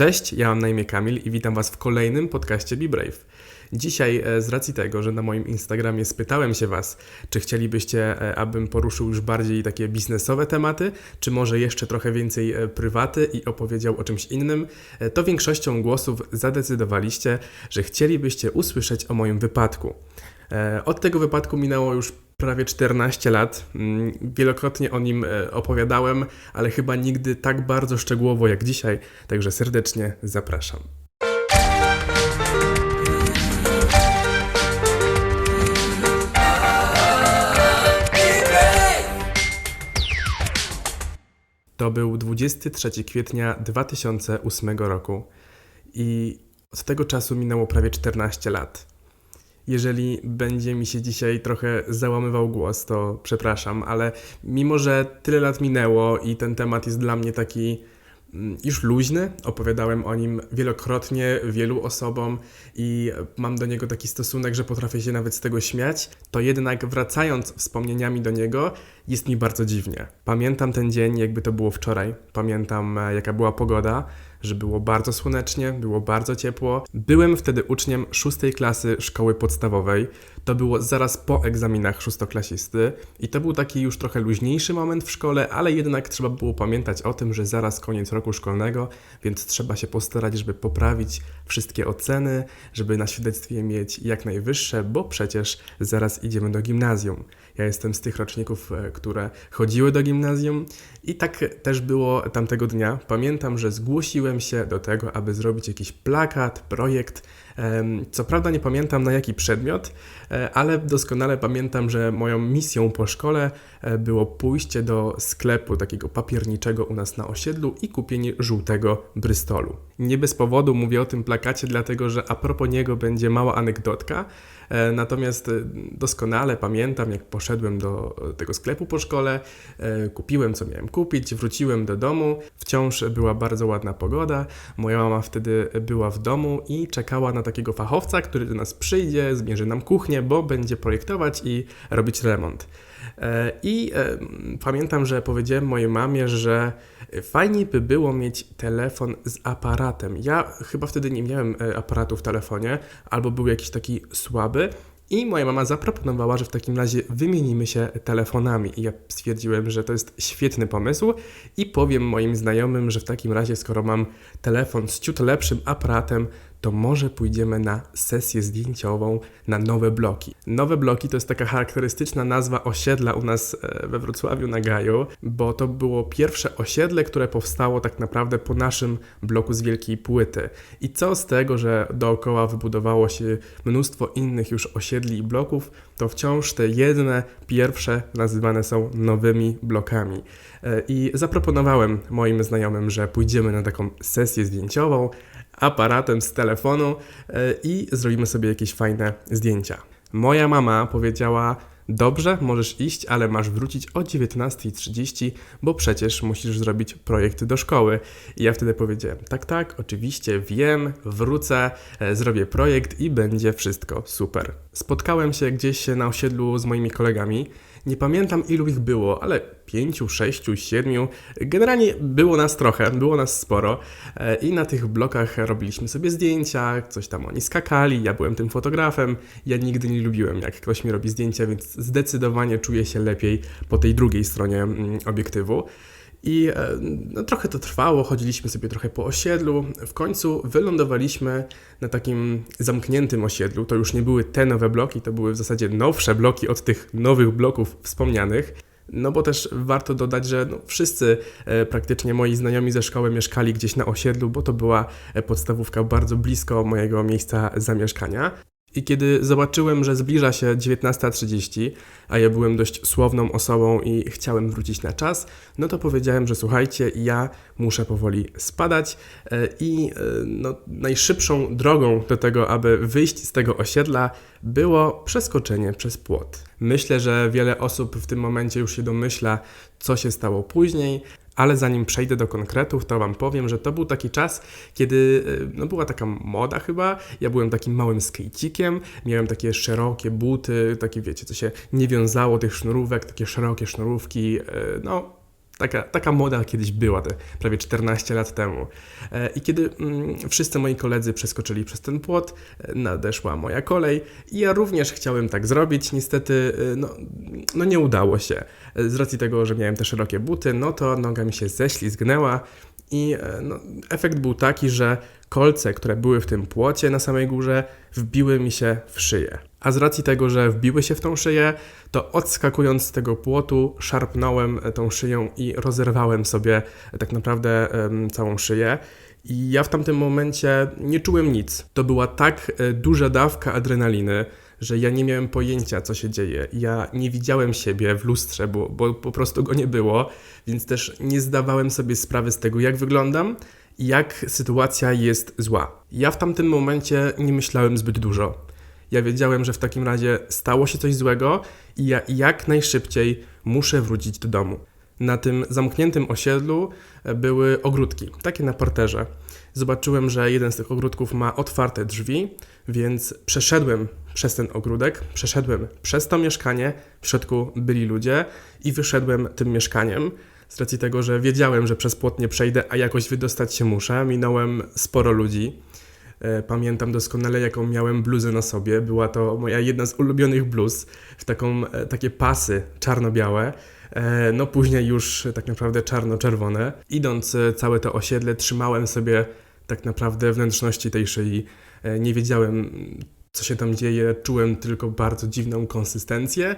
Cześć, ja mam na imię Kamil i witam Was w kolejnym podcaście Be Brave. Dzisiaj e, z racji tego, że na moim Instagramie spytałem się Was, czy chcielibyście, e, abym poruszył już bardziej takie biznesowe tematy, czy może jeszcze trochę więcej e, prywaty i opowiedział o czymś innym, to większością głosów zadecydowaliście, że chcielibyście usłyszeć o moim wypadku. E, Od tego wypadku minęło już prawie 14 lat. Mm, Wielokrotnie o nim e, opowiadałem, ale chyba nigdy tak bardzo szczegółowo jak dzisiaj, także serdecznie zapraszam. To był 23 kwietnia 2008 roku i od tego czasu minęło prawie 14 lat. Jeżeli będzie mi się dzisiaj trochę załamywał głos, to przepraszam, ale mimo, że tyle lat minęło i ten temat jest dla mnie taki mm, już luźny, opowiadałem o nim wielokrotnie wielu osobom i mam do niego taki stosunek, że potrafię się nawet z tego śmiać, to jednak wracając wspomnieniami do niego, jest mi bardzo dziwnie. Pamiętam ten dzień, jakby to było wczoraj. Pamiętam, e, jaka była pogoda, że było bardzo słonecznie, było bardzo ciepło. Byłem wtedy uczniem szóstej klasy szkoły podstawowej. To było zaraz po egzaminach szóstoklasisty i to był taki już trochę luźniejszy moment w szkole, ale jednak trzeba było pamiętać o tym, że zaraz koniec roku szkolnego, więc trzeba się postarać, żeby poprawić wszystkie oceny, żeby na świadectwie mieć jak najwyższe, bo przecież zaraz idziemy do gimnazjum. Ja jestem z tych roczników, e, które chodziły do gimnazjum i tak też było tamtego dnia. Pamiętam, że zgłosiłem się do tego, aby zrobić jakiś plakat, projekt. Co prawda nie pamiętam na jaki przedmiot, e, ale doskonale pamiętam, że moją misją po szkole e, było pójście do sklepu takiego papierniczego u nas na osiedlu i kupienie żółtego Brystolu. Nie bez powodu mówię o tym plakacie, dlatego że a propos niego będzie mała anegdotka. E, Natomiast doskonale pamiętam, jak poszedłem do tego sklepu po szkole, kupiłem co miałem kupić, wróciłem do domu. Wciąż była bardzo ładna pogoda. Moja mama wtedy była w domu i czekała na takiego fachowca, który do nas przyjdzie, zmierzy nam kuchnię, bo będzie projektować i robić remont. E, I e, pamiętam, że powiedziałem mojej mamie, że fajniej by było mieć telefon z aparatem. Ja chyba wtedy nie miałem e, aparatu w telefonie, albo był jakiś taki słaby. I moja mama zaproponowała, że w takim razie wymienimy się telefonami. I ja stwierdziłem, że to jest świetny pomysł i powiem moim znajomym, że w takim razie, skoro mam telefon z ciut lepszym aparatem, to może pójdziemy na sesję zdjęciową na nowe bloki. Nowe bloki to jest taka charakterystyczna nazwa osiedla u nas e, we Wrocławiu na Gaju, bo to było pierwsze osiedle, które powstało tak naprawdę po naszym bloku z Wielkiej Płyty. I co z tego, że dookoła wybudowało się mnóstwo innych już osiedli i bloków, to wciąż te jedne, pierwsze nazywane są nowymi blokami. E, I zaproponowałem moim znajomym, że pójdziemy na taką sesję zdjęciową, aparatem z telefonu e, i zrobimy sobie jakieś fajne zdjęcia. Moja mama powiedziała: Dobrze, możesz iść, ale masz wrócić o 19.30, bo przecież musisz zrobić projekt do szkoły. I ja wtedy powiedziałem: Tak, tak, oczywiście, wiem, wrócę, e, zrobię projekt i będzie wszystko super. Spotkałem się gdzieś na osiedlu z moimi kolegami. Nie pamiętam ilu ich było, ale pięciu, sześciu, siedmiu. Generalnie było nas trochę, było nas sporo e, i na tych blokach robiliśmy sobie zdjęcia, coś tam oni skakali, ja byłem tym fotografem. Ja nigdy nie lubiłem, jak ktoś mi robi zdjęcia, więc zdecydowanie czuję się lepiej po tej drugiej stronie mm, obiektywu. I e, no, trochę to trwało, chodziliśmy sobie trochę po osiedlu. W końcu wylądowaliśmy na takim zamkniętym osiedlu. To już nie były te nowe bloki, to były w zasadzie nowsze bloki od tych nowych bloków wspomnianych. No bo też warto dodać, że no, wszyscy e, praktycznie moi znajomi ze szkoły mieszkali gdzieś na osiedlu, bo to była e, podstawówka bardzo blisko mojego miejsca zamieszkania. I kiedy zobaczyłem, że zbliża się 19.30, a ja byłem dość słowną osobą i chciałem wrócić na czas, no to powiedziałem, że słuchajcie, ja muszę powoli spadać e, i e, no, najszybszą drogą do tego, aby wyjść z tego osiedla było przeskoczenie przez płot. Myślę, że wiele osób w tym momencie już się domyśla, co się stało później, ale zanim przejdę do konkretów, to Wam powiem, że to był taki czas, kiedy e, no, była taka moda chyba. Ja byłem takim małym skejcikiem, miałem takie szerokie buty, takie wiecie, co się nie wiązało tych sznurówek, takie szerokie sznurówki. e, No, Taka, taka moda kiedyś była, te prawie 14 lat temu. E, I kiedy mm, wszyscy moi koledzy przeskoczyli przez ten płot, e, nadeszła moja kolej i ja również chciałem tak zrobić. Niestety, e, no, no nie udało się. Z racji tego, że miałem te szerokie buty, no to noga mi się ześlizgnęła i e, no, efekt był taki, że kolce, które były w tym płocie na samej górze, wbiły mi się w szyję. A z racji tego, że wbiły się w tą szyję, to odskakując z tego płotu, szarpnąłem e, tą szyją i rozerwałem sobie e, tak naprawdę em, całą szyję. I ja w tamtym momencie nie czułem nic. To była tak duża dawka adrenaliny, że ja nie miałem pojęcia, co się dzieje. Ja nie widziałem siebie w lustrze, bo, bo po prostu go nie było, więc też nie zdawałem sobie sprawy z tego, jak wyglądam i jak sytuacja jest zła. Ja w tamtym momencie nie myślałem zbyt dużo. Ja wiedziałem, że w takim razie stało się coś złego i ja jak najszybciej muszę wrócić do domu. Na tym zamkniętym osiedlu e, były ogródki, takie na parterze. Zobaczyłem, że jeden z tych ogródków ma otwarte drzwi, więc przeszedłem przez ten ogródek, przeszedłem przez to mieszkanie, w środku byli ludzie i wyszedłem tym mieszkaniem. Z racji tego, że wiedziałem, że przez płot nie przejdę, a jakoś wydostać się muszę, minąłem sporo ludzi. E, Pamiętam doskonale, jaką miałem bluzę na sobie. Była to moja jedna z ulubionych bluz, w taką, e, takie pasy czarno-białe. E, No później już tak naprawdę czarno-czerwone. Idąc e, całe to osiedle, trzymałem sobie tak naprawdę wnętrzności tej szyi. E, Nie wiedziałem, co się tam dzieje, czułem tylko bardzo dziwną konsystencję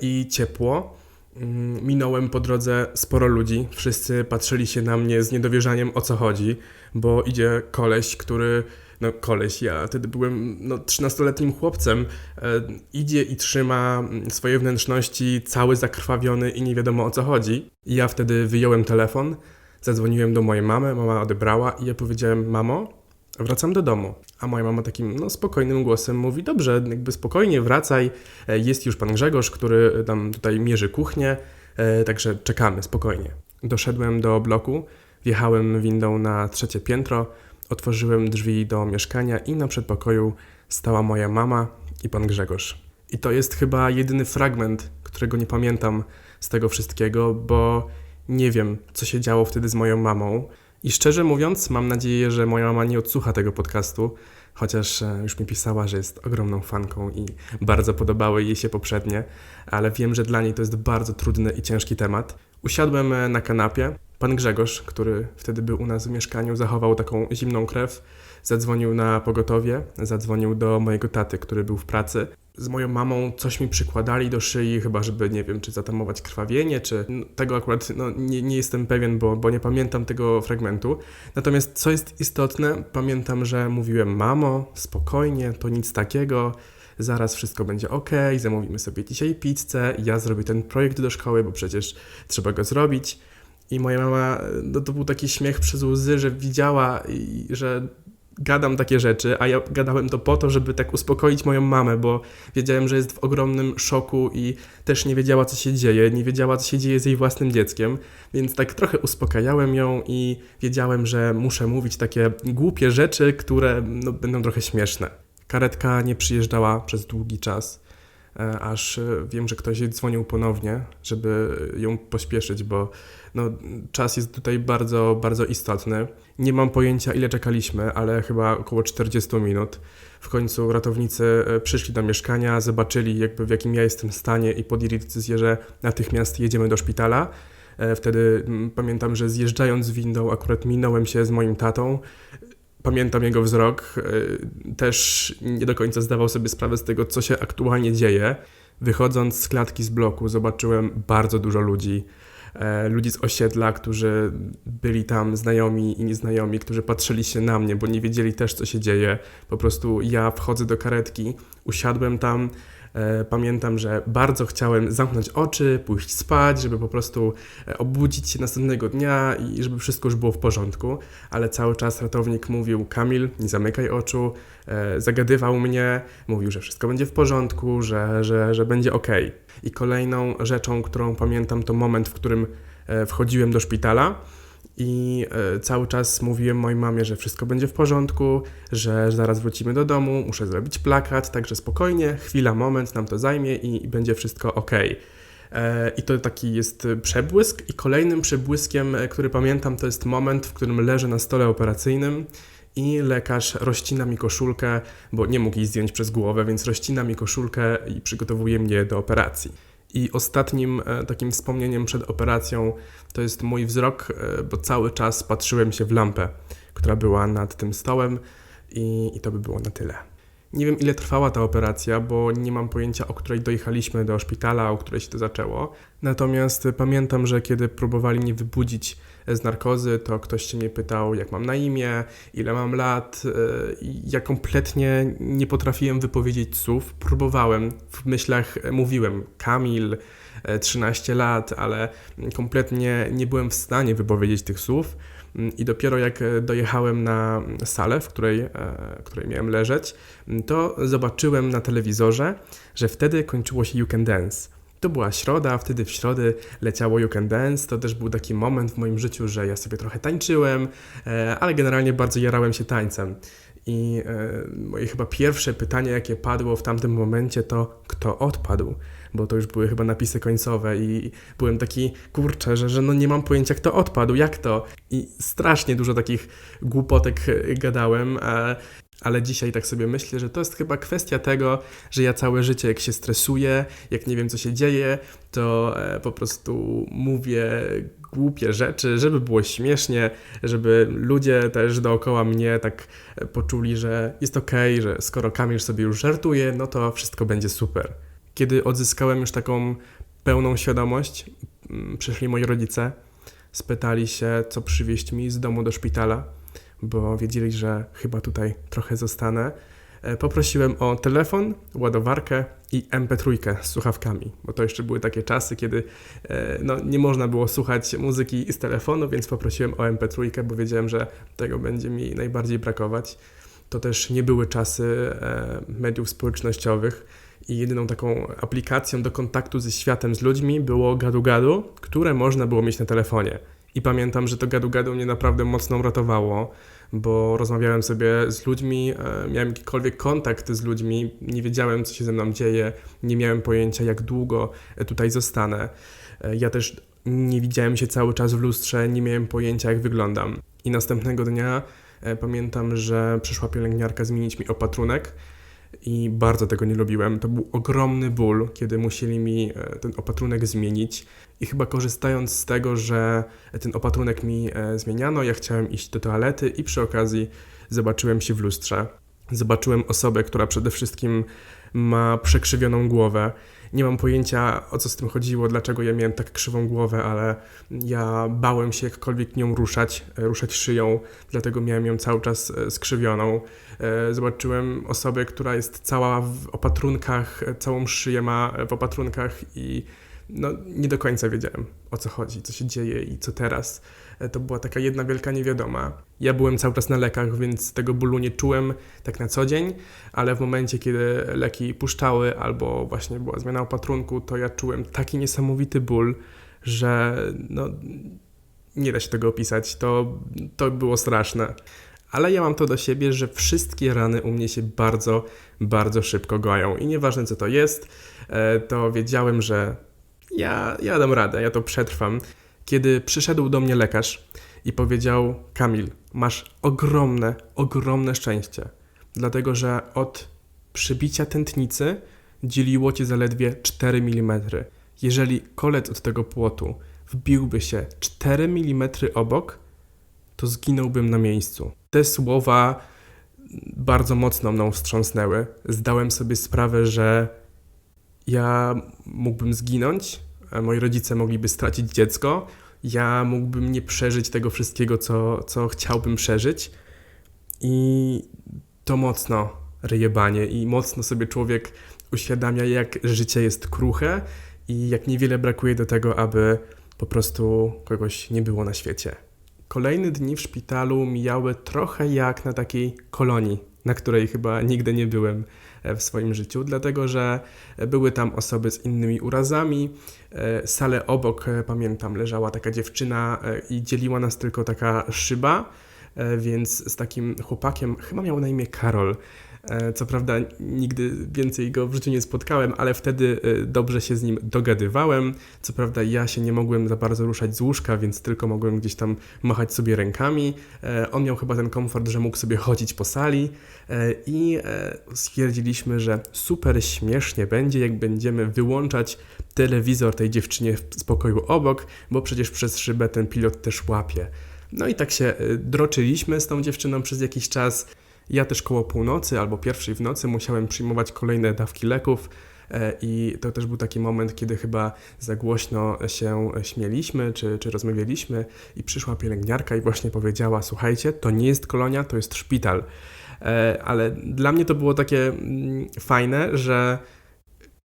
i ciepło. Mm, Minąłem po drodze sporo ludzi. Wszyscy patrzyli się na mnie z niedowierzaniem o co chodzi, bo idzie koleś, który. No, koleś, ja wtedy byłem no, 13-letnim chłopcem. E, idzie i trzyma mm, swoje wnętrzności cały zakrwawiony i nie wiadomo o co chodzi. I ja wtedy wyjąłem telefon, zadzwoniłem do mojej mamy, mama odebrała i ja powiedziałem: Mamo, wracam do domu. A moja mama takim no, spokojnym głosem mówi: Dobrze, jakby spokojnie wracaj. E, Jest już pan Grzegorz, który tam tutaj mierzy kuchnię, e, także czekamy spokojnie. Doszedłem do bloku, wjechałem windą na trzecie piętro, otworzyłem drzwi do mieszkania i na przedpokoju stała moja mama i pan Grzegorz. I to jest chyba jedyny fragment, którego nie pamiętam z tego wszystkiego, bo nie wiem, co się działo wtedy z moją mamą. I szczerze mówiąc, mam nadzieję, że moja mama nie odsłucha tego podcastu, chociaż e, już mi pisała, że jest ogromną fanką i bardzo podobały jej się poprzednie, ale wiem, że dla niej to jest bardzo trudny i ciężki temat. Usiadłem e, na kanapie. Pan Grzegorz, który wtedy był u nas w mieszkaniu, zachował taką zimną krew. Zadzwonił na pogotowie, zadzwonił do mojego taty, który był w pracy. Z moją mamą coś mi przykładali do szyi, chyba żeby, nie wiem, czy zatamować krwawienie, czy no, tego akurat no, nie, nie jestem pewien, bo, bo nie pamiętam tego fragmentu. Natomiast co jest istotne, pamiętam, że mówiłem: Mamo, spokojnie, to nic takiego, zaraz wszystko będzie ok, zamówimy sobie dzisiaj pizzę, ja zrobię ten projekt do szkoły, bo przecież trzeba go zrobić. I moja mama, no to był taki śmiech przez łzy, że widziała, i, że gadam takie rzeczy, a ja gadałem to po to, żeby tak uspokoić moją mamę, bo wiedziałem, że jest w ogromnym szoku i też nie wiedziała, co się dzieje, nie wiedziała, co się dzieje z jej własnym dzieckiem, więc tak trochę uspokajałem ją i wiedziałem, że muszę mówić takie głupie rzeczy, które no, będą trochę śmieszne. Karetka nie przyjeżdżała przez długi czas, aż e, wiem, że ktoś jej dzwonił ponownie, żeby ją pośpieszyć, bo no, czas jest tutaj bardzo, bardzo istotny. Nie mam pojęcia, ile czekaliśmy, ale chyba około 40 minut. W końcu ratownicy e, przyszli do mieszkania, zobaczyli jakby w jakim ja jestem stanie i podjęli decyzję, że natychmiast jedziemy do szpitala. E, Wtedy pamiętam, że zjeżdżając windą akurat minąłem się z moim tatą. Pamiętam jego wzrok, e, też nie do końca zdawał sobie sprawę z tego, co się aktualnie dzieje. Wychodząc z klatki z bloku, zobaczyłem bardzo dużo ludzi e, ludzi z osiedla, którzy byli tam znajomi i nieznajomi, którzy patrzyli się na mnie, bo nie wiedzieli też, co się dzieje. Po prostu ja wchodzę do karetki, usiadłem tam. E, pamiętam, że bardzo chciałem zamknąć oczy, pójść spać, żeby po prostu e, obudzić się następnego dnia i żeby wszystko już było w porządku, ale cały czas ratownik mówił: Kamil, nie zamykaj oczu, e, zagadywał mnie, mówił, że wszystko będzie w porządku, że, że, że będzie ok. I kolejną rzeczą, którą pamiętam, to moment, w którym wchodziłem do szpitala i e, cały czas mówiłem mojej mamie, że wszystko będzie w porządku, że zaraz wrócimy do domu, muszę zrobić plakat, także spokojnie, chwila, moment, nam to zajmie i, będzie wszystko ok. E, I to taki jest przebłysk. I kolejnym przebłyskiem, e, który pamiętam, to jest moment, w którym leżę na stole operacyjnym i lekarz rozcina mi koszulkę, bo nie mógł jej zdjąć przez głowę, więc rozcina mi koszulkę i przygotowuje mnie do operacji. I ostatnim e, takim wspomnieniem przed operacją to jest mój wzrok, bo cały czas patrzyłem się w lampę, która była nad tym stołem, i, i to by było na tyle. Nie wiem, ile trwała ta operacja, bo nie mam pojęcia, o której dojechaliśmy do szpitala, o której się to zaczęło. Natomiast pamiętam, że kiedy próbowali mnie wybudzić z narkozy, to ktoś się mnie pytał, jak mam na imię, ile mam lat. E, ja kompletnie nie potrafiłem wypowiedzieć słów. Próbowałem, w myślach mówiłem Kamil, 13 e, lat, ale kompletnie nie byłem w stanie wypowiedzieć tych słów. I dopiero jak e, dojechałem na salę, w której, e, w której miałem leżeć, to zobaczyłem na telewizorze, że wtedy kończyło się You Can Dance. To była środa, wtedy w środę leciało You Can Dance. To też był taki moment w moim życiu, że ja sobie trochę tańczyłem, e, ale generalnie bardzo jarałem się tańcem. I moje chyba pierwsze pytanie, jakie padło w tamtym momencie, to kto odpadł? bo to już były chyba napisy końcowe i byłem taki, kurczę, że, że no nie mam pojęcia kto odpadł, jak to? I strasznie dużo takich głupotek gadałem, ale dzisiaj tak sobie myślę, że to jest chyba kwestia tego, że ja całe życie, jak się stresuję, jak nie wiem, co się dzieje, to e, po prostu mówię głupie rzeczy, żeby było śmiesznie, żeby ludzie też dookoła mnie tak e, poczuli, że jest okej, okay, że skoro Kamil sobie już żartuje, no to wszystko będzie super. Kiedy odzyskałem już taką pełną świadomość, przyszli moi rodzice, spytali się, co przywieźć mi z domu do szpitala, bo wiedzieli, że chyba tutaj trochę zostanę. E, poprosiłem o telefon, ładowarkę i MP3 z słuchawkami, bo to jeszcze były takie czasy, kiedy e, no, nie można było słuchać muzyki z telefonu, więc poprosiłem o MP3, bo wiedziałem, że tego będzie mi najbardziej brakować. To też nie były czasy e, mediów społecznościowych i jedyną taką aplikacją do kontaktu ze światem, z ludźmi było gadu-gadu, które można było mieć na telefonie. I pamiętam, że to gadu-gadu mnie naprawdę mocno ratowało, bo rozmawiałem sobie z ludźmi, e, miałem jakikolwiek kontakt z ludźmi, nie wiedziałem, co się ze mną dzieje, nie miałem pojęcia, jak długo e, tutaj zostanę. E, ja też nie widziałem się cały czas w lustrze, nie miałem pojęcia, jak wyglądam. I następnego dnia pamiętam, że przyszła pielęgniarka zmienić mi opatrunek i bardzo tego nie lubiłem. To był ogromny ból, kiedy musieli mi e, ten opatrunek zmienić. I chyba korzystając z tego, że ten opatrunek mi e, zmieniano, ja chciałem iść do toalety i przy okazji zobaczyłem się w lustrze. Zobaczyłem osobę, która przede wszystkim ma przekrzywioną głowę. Nie mam pojęcia o co z tym chodziło, dlaczego ja miałem tak krzywą głowę, ale ja bałem się jakkolwiek nią ruszać, ruszać szyją, dlatego miałem ją cały czas e, skrzywioną. E, zobaczyłem osobę, która jest cała w opatrunkach, całą szyję ma w opatrunkach i no, nie do końca wiedziałem o co chodzi, co się dzieje i co teraz. E, to była taka jedna wielka niewiadoma. Ja byłem cały czas na lekach, więc tego bólu nie czułem tak na co dzień, ale w momencie, kiedy leki puszczały albo właśnie była zmiana opatrunku, to ja czułem taki niesamowity ból, że no, nie da się tego opisać. To, to było straszne. Ale ja mam to do siebie, że wszystkie rany u mnie się bardzo, bardzo szybko goją. I nieważne co to jest, e, to wiedziałem, że ja, ja dam radę, ja to przetrwam. Kiedy przyszedł do mnie lekarz i powiedział: Kamil, masz ogromne, ogromne szczęście, dlatego że od przybicia tętnicy dzieliło cię zaledwie 4 mm. Jeżeli kolec od tego płotu wbiłby się 4 mm obok, to zginąłbym na miejscu. Te słowa bardzo mocno mną wstrząsnęły. Zdałem sobie sprawę, że ja mógłbym zginąć, moi rodzice mogliby stracić dziecko, ja mógłbym nie przeżyć tego wszystkiego, co, co chciałbym przeżyć. I to mocno ryjebanie i mocno sobie człowiek uświadamia, jak życie jest kruche i jak niewiele brakuje do tego, aby po prostu kogoś nie było na świecie. Kolejne dni w szpitalu mijały trochę jak na takiej kolonii, na której chyba nigdy nie byłem w swoim życiu, dlatego że były tam osoby z innymi urazami. E, salę obok, e, pamiętam, leżała taka dziewczyna e, i dzieliła nas tylko taka szyba. więc z takim chłopakiem, chyba miał na imię Karol. E, Co prawda nigdy więcej go w życiu nie spotkałem, ale wtedy e, dobrze się z nim dogadywałem. Co prawda ja się nie mogłem za bardzo ruszać z łóżka, więc tylko mogłem gdzieś tam machać sobie rękami. E, On miał chyba ten komfort, że mógł sobie chodzić po sali i stwierdziliśmy, że super śmiesznie będzie, jak będziemy wyłączać telewizor tej dziewczynie w pokoju obok, bo przecież przez szybę ten pilot też łapie. No i tak się droczyliśmy z tą dziewczyną przez jakiś czas. Ja też koło północy albo pierwszej w nocy musiałem przyjmować kolejne dawki leków. e, I to też był taki moment, kiedy chyba za głośno się śmieliśmy czy, czy rozmawialiśmy, i przyszła pielęgniarka i właśnie powiedziała: Słuchajcie, to nie jest kolonia, to jest szpital. E, Ale dla mnie to było takie mm, fajne, że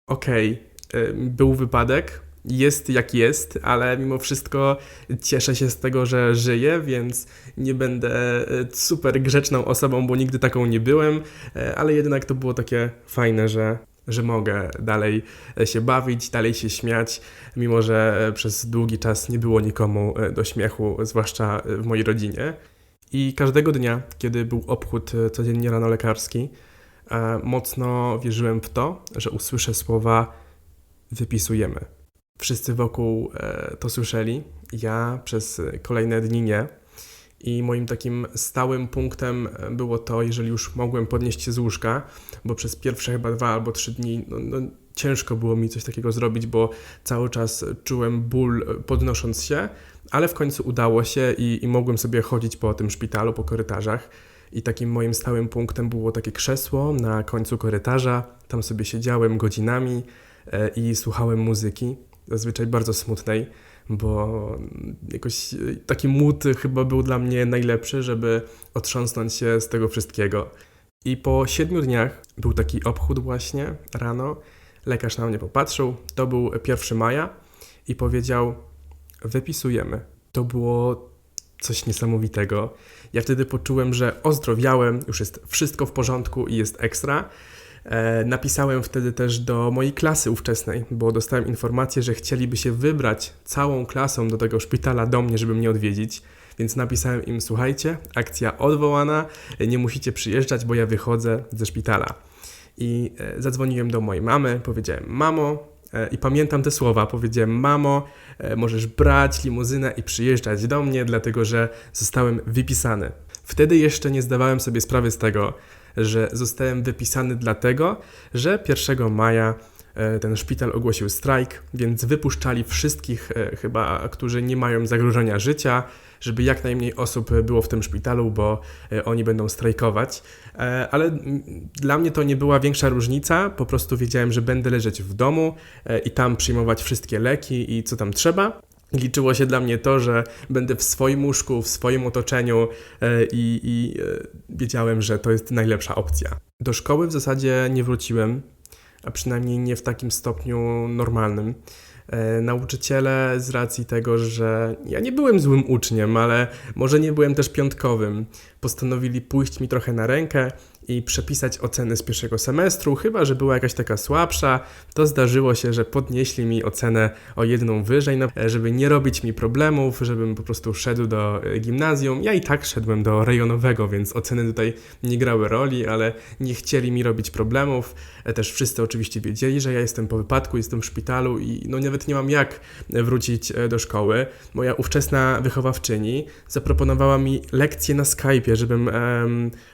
okej, e, był wypadek, jest jak jest, ale mimo wszystko cieszę się z tego, że żyję, więc nie będę e, super grzeczną osobą, bo nigdy taką nie byłem, e, ale jednak to było takie fajne, że, że mogę dalej e, się bawić, dalej się śmiać, mimo że przez długi czas nie było nikomu do śmiechu, zwłaszcza w mojej rodzinie. I każdego dnia, kiedy był obchód codziennie rano lekarski, mocno wierzyłem w to, że usłyszę słowa wypisujemy. Wszyscy wokół e, to słyszeli, ja przez kolejne dni nie. I moim takim stałym punktem e, było to, jeżeli już mogłem podnieść się z łóżka, bo przez pierwsze chyba dwa albo trzy dni no, no, ciężko było mi coś takiego zrobić, bo cały czas czułem ból e, podnosząc się, ale w końcu udało się i, i mogłem sobie chodzić po tym szpitalu, po korytarzach. I takim moim stałym punktem było takie krzesło na końcu korytarza. Tam sobie siedziałem godzinami i słuchałem muzyki, zazwyczaj bardzo smutnej, bo jakoś e, taki mód chyba był dla mnie najlepszy, żeby otrząsnąć się z tego wszystkiego. I po siedmiu dniach był taki obchód właśnie rano. Lekarz na mnie popatrzył. To był 1 maja i powiedział: Wypisujemy. To było coś niesamowitego. Ja wtedy poczułem, że ozdrowiałem, już jest wszystko w porządku i jest ekstra. E, napisałem wtedy też do mojej klasy ówczesnej, bo dostałem informację, że chcieliby się wybrać całą klasą do tego szpitala do mnie, żeby mnie odwiedzić. Więc napisałem im: Słuchajcie, akcja odwołana, nie musicie przyjeżdżać, bo ja wychodzę ze szpitala. I e, zadzwoniłem do mojej mamy, powiedziałem: Mamo, e, i pamiętam te słowa, powiedziałem: Mamo, możesz brać limuzynę i przyjeżdżać do mnie, dlatego że zostałem wypisany. Wtedy jeszcze nie zdawałem sobie sprawy z tego, że zostałem wypisany dlatego, że 1 maja e, ten szpital ogłosił strajk, więc wypuszczali wszystkich e, chyba, którzy nie mają zagrożenia życia, żeby jak najmniej osób było w tym szpitalu, bo e, oni będą strajkować. Ale dla mnie to nie była większa różnica, po prostu wiedziałem, że będę leżeć w domu i tam przyjmować wszystkie leki i co tam trzeba. Liczyło się dla mnie to, że będę w swoim łóżku, w swoim otoczeniu e, i, i e, wiedziałem, że to jest najlepsza opcja. Do szkoły w zasadzie nie wróciłem, a przynajmniej nie w takim stopniu normalnym. E, Nauczyciele z racji tego, że ja nie byłem złym uczniem, ale może nie byłem też piątkowym, postanowili pójść mi trochę na rękę i przepisać oceny z pierwszego semestru, chyba że była jakaś taka słabsza, to zdarzyło się, że podnieśli mi ocenę o jedną wyżej, no, żeby nie robić mi problemów, żebym po prostu szedł do e, gimnazjum. Ja i tak szedłem do rejonowego, więc oceny tutaj nie grały roli, ale nie chcieli mi robić problemów. E, Też wszyscy oczywiście wiedzieli, że ja jestem po wypadku, jestem w szpitalu i no nawet nie mam jak wrócić e, do szkoły. Moja ówczesna wychowawczyni zaproponowała mi lekcję na Skype'ie, żebym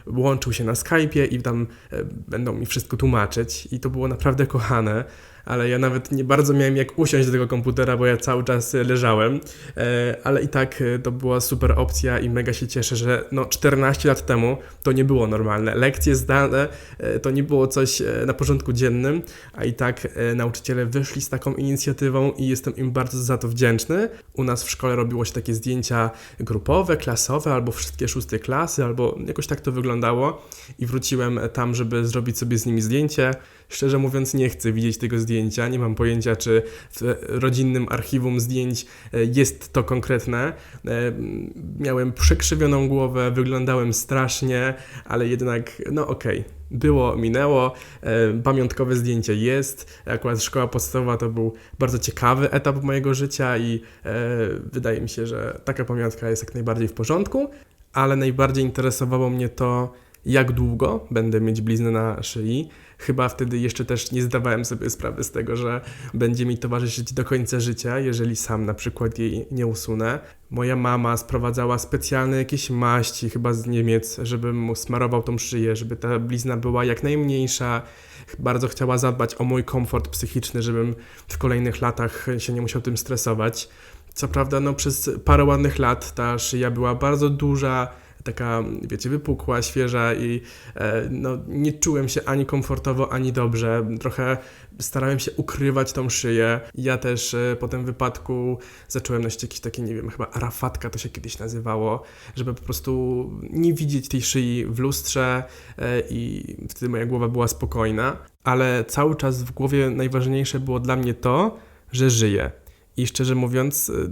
łączył się na Skype'ie i tam e, będą mi wszystko tłumaczyć i to było naprawdę kochane. Ale ja nawet nie bardzo miałem jak usiąść do tego komputera, bo ja cały czas e, leżałem, e, ale i tak e, to była super opcja i mega się cieszę, że no 14 lat temu to nie było normalne. Lekcje zdane to nie było coś na porządku dziennym, a i tak nauczyciele wyszli z taką inicjatywą i jestem im bardzo za to wdzięczny. U nas w szkole robiło się takie zdjęcia grupowe, klasowe, albo wszystkie szóste klasy, albo jakoś tak to wyglądało i wróciłem tam, żeby zrobić sobie z nimi zdjęcie. Szczerze mówiąc, nie chcę widzieć tego zdjęcia. Nie mam pojęcia, czy w rodzinnym archiwum zdjęć e, jest to konkretne. E, Miałem przekrzywioną głowę, wyglądałem strasznie, ale jednak, no okej. Było, minęło, e, pamiątkowe zdjęcie jest. Akurat szkoła podstawowa to był bardzo ciekawy etap mojego życia i wydaje mi się, że taka pamiątka jest jak najbardziej w porządku. ale najbardziej interesowało mnie to, jak długo będę mieć bliznę na szyi. Chyba wtedy jeszcze też nie zdawałem sobie sprawy z tego, że będzie mi towarzyszyć do końca życia, jeżeli sam na przykład jej nie usunę. Moja mama sprowadzała specjalne jakieś maści, chyba z Niemiec, żebym mu smarował tą szyję, żeby ta blizna była jak najmniejsza. Bardzo chciała zadbać o mój komfort psychiczny, żebym w kolejnych latach się nie musiał tym stresować. Co prawda, no przez parę ładnych lat ta szyja była bardzo duża, taka, wiecie, wypukła, świeża i e, no, nie czułem się ani komfortowo, ani dobrze. Trochę starałem się ukrywać tą szyję. Ja też e, po tym wypadku zacząłem nosić jakieś takie, nie wiem, chyba arafatka to się kiedyś nazywało, żeby po prostu nie widzieć tej szyi w lustrze e, i wtedy moja głowa była spokojna. Ale cały czas w głowie najważniejsze było dla mnie to, że żyję. I szczerze mówiąc, y,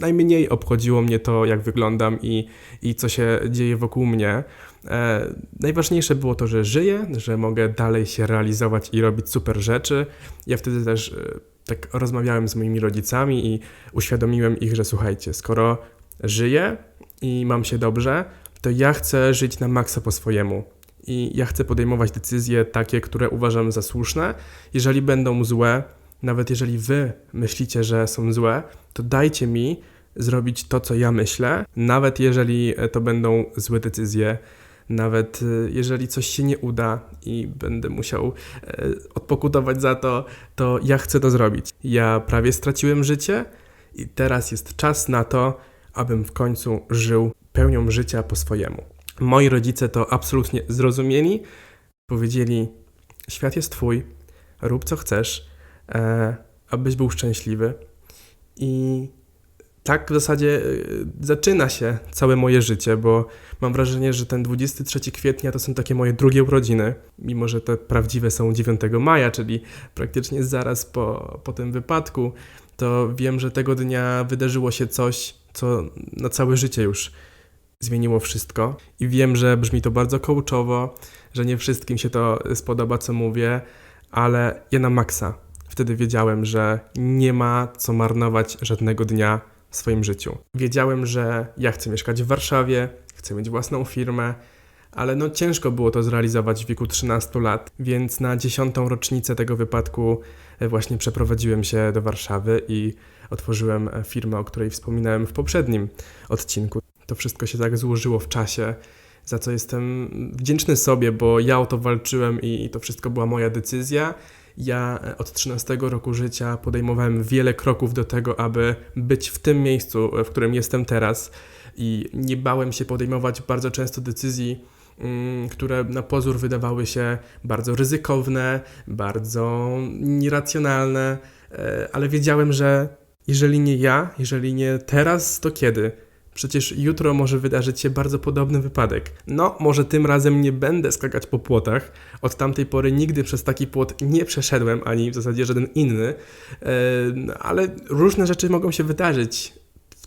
najmniej obchodziło mnie to, jak wyglądam i, i co się dzieje wokół mnie. E, najważniejsze było to, że żyję, że mogę dalej się realizować i robić super rzeczy. Ja wtedy też y, tak rozmawiałem z moimi rodzicami i uświadomiłem ich, że słuchajcie, skoro żyję i mam się dobrze, to ja chcę żyć na maksa po swojemu. I ja chcę podejmować decyzje takie, które uważam za słuszne. Jeżeli będą złe, nawet jeżeli wy myślicie, że są złe, to dajcie mi zrobić to, co ja myślę, nawet jeżeli to będą złe decyzje, nawet e, jeżeli coś się nie uda i będę musiał e, odpokutować za to, to ja chcę to zrobić. Ja prawie straciłem życie i teraz jest czas na to, abym w końcu żył pełnią życia po swojemu. Moi rodzice to absolutnie zrozumieli, powiedzieli: Świat jest twój, rób co chcesz e, abyś był szczęśliwy. I tak w zasadzie e, zaczyna się całe moje życie, bo mam wrażenie, że ten 23 kwietnia to są takie moje drugie urodziny, mimo że te prawdziwe są 9 maja, czyli praktycznie zaraz po, po tym wypadku, to wiem, że tego dnia wydarzyło się coś, co na całe życie już zmieniło wszystko. I wiem, że brzmi to bardzo coachowo, że nie wszystkim się to spodoba, co mówię, ale ja na maksa Wtedy wiedziałem, że nie ma co marnować żadnego dnia w swoim życiu. Wiedziałem, że ja chcę mieszkać w Warszawie, chcę mieć własną firmę, ale no ciężko było to zrealizować w wieku 13 lat, więc na dziesiątą rocznicę tego wypadku e, właśnie przeprowadziłem się do Warszawy i otworzyłem e, firmę, o której wspominałem w poprzednim odcinku. To wszystko się tak złożyło w czasie, za co jestem wdzięczny sobie, bo ja o to walczyłem i to wszystko była moja decyzja ja e, od 13 roku życia podejmowałem wiele kroków do tego, aby być w tym miejscu, e, w którym jestem teraz, i nie bałem się podejmować bardzo często decyzji, mm, które na pozór wydawały się bardzo ryzykowne, bardzo nieracjonalne, e, ale wiedziałem, że jeżeli nie ja, jeżeli nie teraz, to kiedy? Przecież jutro może wydarzyć się bardzo podobny wypadek. No, może tym razem nie będę skakać po płotach. Od tamtej pory nigdy przez taki płot nie przeszedłem, ani w zasadzie żaden inny, ale różne rzeczy mogą się wydarzyć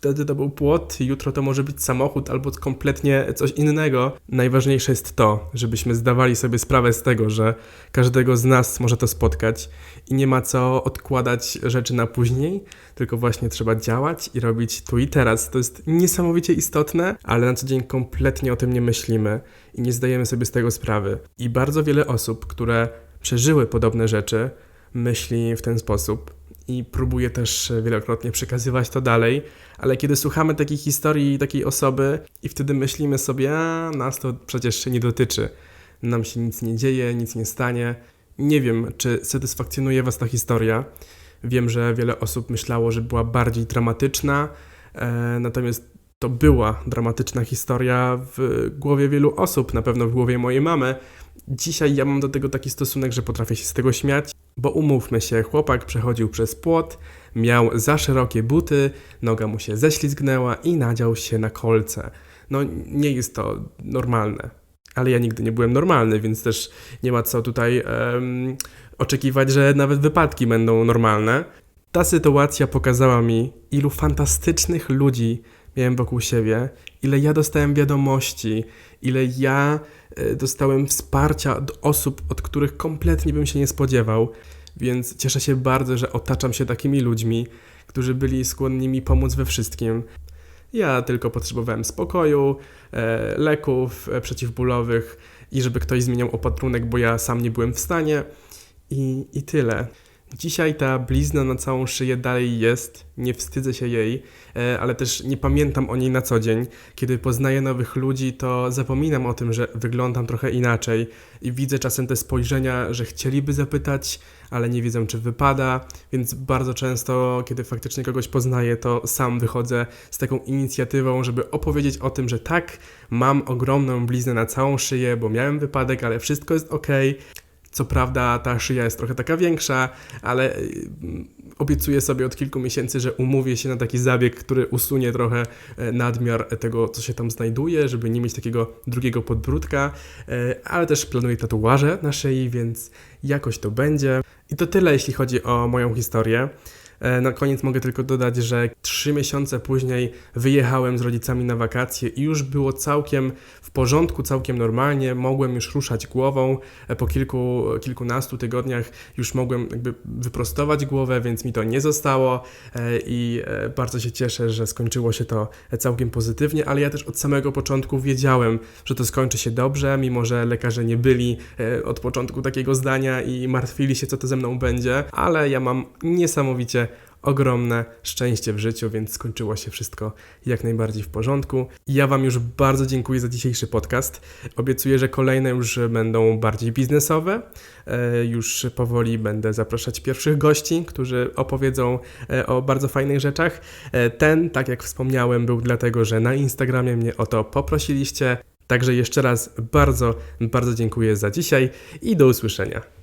wtedy to był płot, jutro to może być samochód albo kompletnie coś innego. Najważniejsze jest to, żebyśmy zdawali sobie sprawę z tego, że każdego z nas może to spotkać i nie ma co odkładać rzeczy na później, tylko właśnie trzeba działać i robić tu i teraz. To jest niesamowicie istotne, ale na co dzień kompletnie o tym nie myślimy i nie zdajemy sobie z tego sprawy. I bardzo wiele osób, które przeżyły podobne rzeczy, myśli w ten sposób i próbuję też wielokrotnie przekazywać to dalej, ale kiedy słuchamy takiej historii takiej osoby i wtedy myślimy sobie, a nas to przecież nie dotyczy, nam się nic nie dzieje, nic nie stanie. Nie wiem, czy satysfakcjonuje Was ta historia. Wiem, że wiele osób myślało, że była bardziej dramatyczna, e, natomiast to była dramatyczna historia w głowie wielu osób, na pewno w głowie mojej mamy. Dzisiaj ja mam do tego taki stosunek, że potrafię się z tego śmiać, bo umówmy się, chłopak przechodził przez płot, miał za szerokie buty, noga mu się ześlizgnęła i nadział się na kolce. No nie jest to normalne. Ale ja nigdy nie byłem normalny, więc też nie ma co tutaj um, oczekiwać, że nawet wypadki będą normalne. Ta sytuacja pokazała mi, ilu fantastycznych ludzi miałem wokół siebie, ile ja dostałem wiadomości, ile ja e, dostałem wsparcia od osób, od których kompletnie bym się nie spodziewał. Więc cieszę się bardzo, że otaczam się takimi ludźmi, którzy byli skłonni mi pomóc we wszystkim. Ja tylko potrzebowałem spokoju, e, leków e, przeciwbólowych i żeby ktoś zmieniał opatrunek, bo ja sam nie byłem w stanie. I, I tyle. Dzisiaj ta blizna na całą szyję dalej jest, nie wstydzę się jej, e, ale też nie pamiętam o niej na co dzień. Kiedy poznaję nowych ludzi, to zapominam o tym, że wyglądam trochę inaczej i widzę czasem te spojrzenia, że chcieliby zapytać, ale nie wiedzą, czy wypada, więc bardzo często, kiedy faktycznie kogoś poznaję, to sam wychodzę z taką inicjatywą, żeby opowiedzieć o tym, że tak, mam ogromną bliznę na całą szyję, bo miałem wypadek, ale wszystko jest ok. Co prawda ta szyja jest trochę taka większa, ale y, obiecuję sobie od kilku miesięcy, że umówię się na taki zabieg, który usunie trochę e, nadmiar tego, co się tam znajduje, żeby nie mieć takiego drugiego podbródka, e, ale też planuję tatuaże na szyi, więc jakoś to będzie. I to tyle, jeśli chodzi o moją historię. E, Na koniec mogę tylko dodać, że trzy miesiące później wyjechałem z rodzicami na wakacje i już było całkiem w porządku, całkiem normalnie. Mogłem już ruszać głową. E, Po kilku, kilkunastu tygodniach już mogłem jakby wyprostować głowę, więc mi to nie zostało e, i e, bardzo się cieszę, że skończyło się to całkiem pozytywnie, ale ja też od samego początku wiedziałem, że to skończy się dobrze, mimo że lekarze nie byli od początku takiego zdania i martwili się, co to ze mną będzie, ale ja mam niesamowicie ogromne szczęście w życiu, więc skończyło się wszystko jak najbardziej w porządku. Ja Wam już bardzo dziękuję za dzisiejszy podcast. Obiecuję, że kolejne już będą bardziej biznesowe. E, Już powoli będę zapraszać pierwszych gości, którzy opowiedzą e, o bardzo fajnych rzeczach. E, Ten, tak jak wspomniałem, był dlatego, że na Instagramie mnie o to poprosiliście. Także jeszcze raz bardzo, bardzo dziękuję za dzisiaj i do usłyszenia.